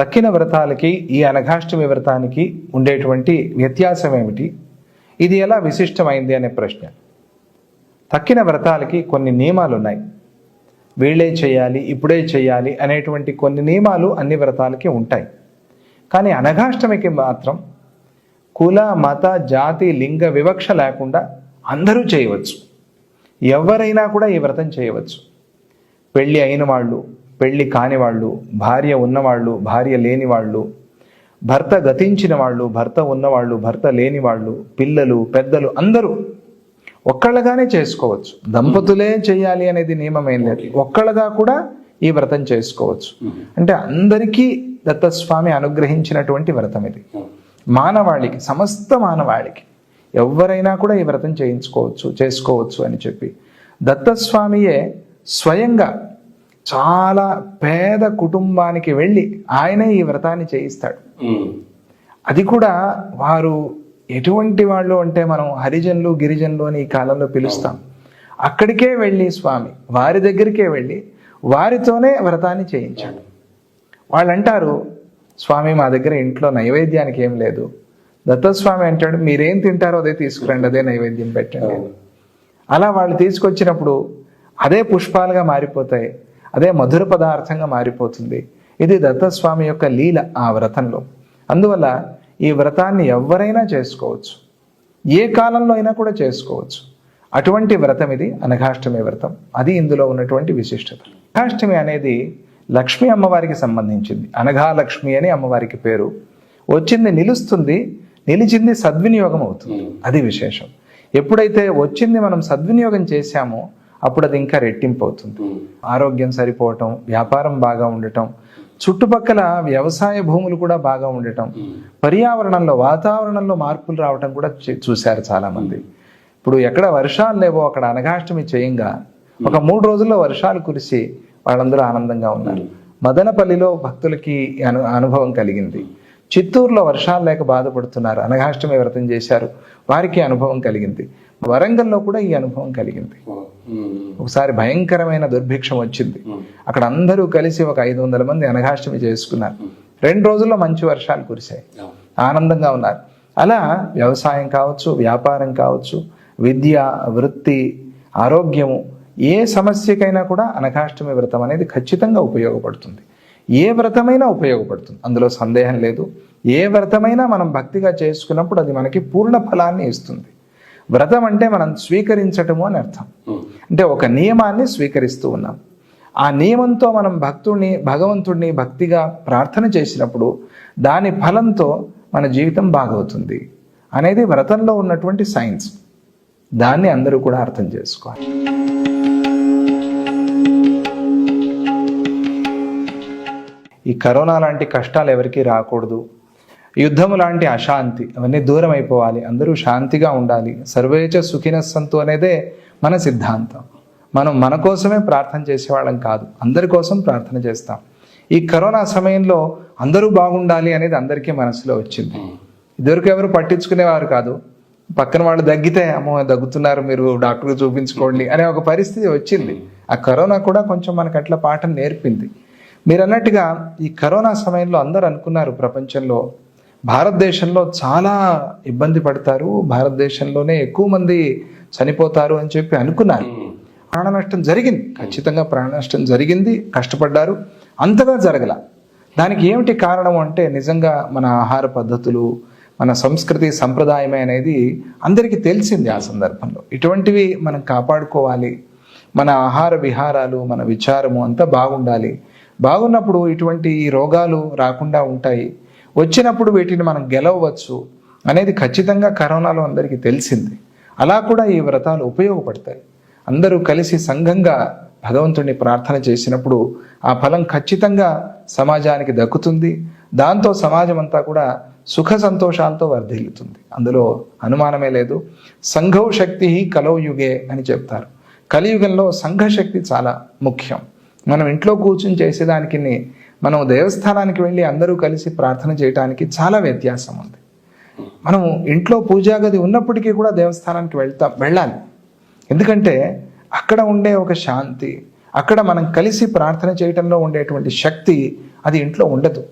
తక్కిన వ్రతాలకి ఈ అనఘాష్టమి వ్రతానికి ఉండేటువంటి వ్యత్యాసం ఏమిటి? ఇది ఎలా విశిష్టమైంది అనే ప్రశ్న. తక్కిన వ్రతాలకి కొన్ని నియమాలు ఉన్నాయి వీళ్ళే చేయాలి ఇప్పుడే చేయాలి అనేటువంటి కొన్ని నియమాలు అన్ని వ్రతాలకి ఉంటాయి. కానీ అనఘాష్టమికి మాత్రం కుల మత జాతి లింగ వివక్ష లేకుండా అందరూ చేయవచ్చు. ఎవరైనా కూడా ఈ వ్రతం చేయవచ్చు. పెళ్ళి అయిన వాళ్ళు పెళ్ళి కాని వాళ్ళు భార్య ఉన్నవాళ్ళు భార్య లేని వాళ్ళు భర్త గతించిన వాళ్ళు భర్త ఉన్నవాళ్ళు భర్త లేని వాళ్ళు పిల్లలు పెద్దలు అందరూ ఒక్కళ్ళగానే చేసుకోవచ్చు. దంపతులే చేయాలి అనేది నియమం ఏం లేదు. ఒక్కళ్ళగా కూడా ఈ వ్రతం చేసుకోవచ్చు. అంటే అందరికీ దత్తస్వామి అనుగ్రహించినటువంటి వ్రతం ఇది. మానవాళికి సమస్త మానవాళికి ఎవరైనా కూడా ఈ వ్రతం చేయించుకోవచ్చు చేసుకోవచ్చు అని చెప్పి. దత్తస్వామియే స్వయంగా చాలా పేద కుటుంబానికి వెళ్ళి ఆయనే ఈ వ్రతాన్ని చేయిస్తాడు. అది కూడా వారు ఎటువంటి వాళ్ళు అంటే మనం హరిజనులు గిరిజనులు అని ఈ కాలంలో పిలుస్తాం. అక్కడికే వెళ్ళి స్వామి వారి దగ్గరికే వెళ్ళి వారితోనే వ్రతాన్ని చేయించాడు. వాళ్ళు అంటారు స్వామి మా దగ్గర ఇంట్లో నైవేద్యానికి ఏం లేదు. దత్తస్వామి అంటాడు మీరేం తింటారో అదే తీసుకురండి అదే నైవేద్యం పెట్టండి. అలా వాళ్ళు తీసుకొచ్చినప్పుడు అదే పుష్పాలుగా మారిపోతాయి. అదే మధుర పదార్థంగా మారిపోతుంది. ఇది దత్తస్వామి యొక్క లీల ఆ వ్రతంలో. అందువల్ల ఈ వ్రతాన్ని ఎవరైనా చేసుకోవచ్చు. ఏ కాలంలో అయినా కూడా చేసుకోవచ్చు. అటువంటి వ్రతం ఇది అనఘాష్టమి వ్రతం. అది ఇందులో ఉన్నటువంటి విశిష్టత. అనఘాష్టమి అనేది లక్ష్మీ అమ్మవారికి సంబంధించింది. అనఘాలక్ష్మి అని అమ్మవారికి పేరు. వచ్చింది నిలుస్తుంది నిలిచింది సద్వినియోగం అవుతుంది. అది విశేషం. ఎప్పుడైతే వచ్చింది మనం సద్వినియోగం చేశామో అప్పుడు అది ఇంకా రెట్టింపు అవుతుంది ఆరోగ్యం సరిపోవటం వ్యాపారం బాగా ఉండటం చుట్టుపక్కల వ్యవసాయ భూములు కూడా బాగా ఉండటం పర్యావరణంలో వాతావరణంలో మార్పులు రావటం కూడా చూశారు చాలా మంది ఇప్పుడు ఎక్కడ వర్షాలు లేవో అక్కడ అనఘాష్టమి చేయంగా ఒక మూడు రోజుల్లో వర్షాలు కురిసి వాళ్ళందరూ ఆనందంగా ఉన్నారు. మదనపల్లిలో భక్తులకి అను అనుభవం కలిగింది. చిత్తూరులో వర్షాలు లేక బాధపడుతున్నారు. అనఘాష్టమి వ్రతం చేశారు. వారికి అనుభవం కలిగింది. వరంగల్లో కూడా ఈ అనుభవం కలిగింది. ఒకసారి భయంకరమైన దుర్భిక్షం వచ్చింది. అక్కడ అందరూ కలిసి ఒక ఐదు వందల మంది అనఘాష్టమి చేసుకున్నారు. రెండు రోజుల్లో మంచి వర్షాలు కురిశాయి. ఆనందంగా ఉన్నారు. అలా వ్యవసాయం కావచ్చు వ్యాపారం కావచ్చు విద్య వృత్తి ఆరోగ్యము ఏ సమస్యకైనా కూడా అనఘాష్టమి వ్రతం అనేది ఖచ్చితంగా ఉపయోగపడుతుంది. ఏ వ్రతమైనా ఉపయోగపడుతుంది. అందులో సందేహం లేదు. ఏ వ్రతమైనా మనం భక్తిగా చేసుకున్నప్పుడు అది మనకి పూర్ణ ఫలాన్ని ఇస్తుంది. వ్రతం అంటే మనం స్వీకరించటము అని అర్థం. అంటే ఒక నియమాన్ని స్వీకరిస్తూ ఉన్నాం. ఆ నియమంతో మనం భక్తుడిని భగవంతుడిని భక్తిగా ప్రార్థన చేసినప్పుడు దాని ఫలంతో మన జీవితం బాగవుతుంది అనేది వ్రతంలో ఉన్నటువంటి సైన్స్. దాన్ని అందరూ కూడా అర్థం చేసుకోవాలి. ఈ కరోనా లాంటి కష్టాలు ఎవరికీ రాకూడదు. యుద్ధము లాంటి అశాంతి అవన్నీ దూరం అయిపోవాలి. అందరూ శాంతిగా ఉండాలి. సర్వేచ సుఖిన సంతు అనేదే మన సిద్ధాంతం. మనం మన కోసమే ప్రార్థన చేసేవాళ్ళం కాదు. అందరి కోసం ప్రార్థన చేస్తాం. ఈ కరోనా సమయంలో అందరూ బాగుండాలి అనేది అందరికీ మనసులో వచ్చింది. ఇదివరకు ఎవరు పట్టించుకునేవారు కాదు. పక్కన వాళ్ళు దగ్గితే అమ్మో దగ్గుతున్నారు మీరు డాక్టర్కి చూపించుకోండి అనే ఒక పరిస్థితి వచ్చింది. ఆ కరోనా కూడా కొంచెం మనకు అట్లా పాఠం నేర్పింది. మీరు అన్నట్టుగా ఈ కరోనా సమయంలో అందరూ అనుకున్నారు ప్రపంచంలో భారతదేశంలో చాలా ఇబ్బంది పడతారు భారతదేశంలోనే ఎక్కువ మంది చనిపోతారు అని చెప్పి అనుకున్నారు. ప్రాణ నష్టం జరిగింది. ఖచ్చితంగా ప్రాణ నష్టం జరిగింది కష్టపడ్డారు. అంతగా జరగల. దానికి ఏమిటి కారణం అంటే నిజంగా మన ఆహార పద్ధతులు మన సంస్కృతి సంప్రదాయమే అనేది అందరికీ తెలిసింది ఆ సందర్భంలో. ఇటువంటివి మనం కాపాడుకోవాలి. మన ఆహార విహారాలు మన విచారము అంతా బాగుండాలి. బాగున్నప్పుడు ఇటువంటి రోగాలు రాకుండా ఉంటాయి. వచ్చినప్పుడు వీటిని మనం గెలవచ్చు అనేది ఖచ్చితంగా కరోనాలో అందరికీ తెలిసింది. అలా కూడా ఈ వ్రతాలు ఉపయోగపడతాయి. అందరూ కలిసి సంఘంగా భగవంతుడిని ప్రార్థన చేసినప్పుడు ఆ ఫలం ఖచ్చితంగా సమాజానికి దక్కుతుంది. దాంతో సమాజం అంతా కూడా సుఖ సంతోషాలతో వర్ధిల్లుతుంది. అందులో అనుమానమే లేదు. సంఘౌ శక్తి కలౌ యుగే అని చెప్తారు. కలియుగంలో సంఘశక్తి చాలా ముఖ్యం. మనం ఇంట్లో కూర్చుని చేసేదానికి మనం దేవస్థానానికి వెళ్ళి అందరూ కలిసి ప్రార్థన చేయడానికి చాలా వ్యత్యాసం ఉంది. మనం ఇంట్లో పూజా గది ఉన్నప్పటికీ కూడా దేవస్థానానికి వెళ్తాం వెళ్ళాలి. ఎందుకంటే అక్కడ ఉండే ఒక శాంతి అక్కడ మనం కలిసి ప్రార్థన చేయటంలో ఉండేటువంటి శక్తి అది ఇంట్లో ఉండదు.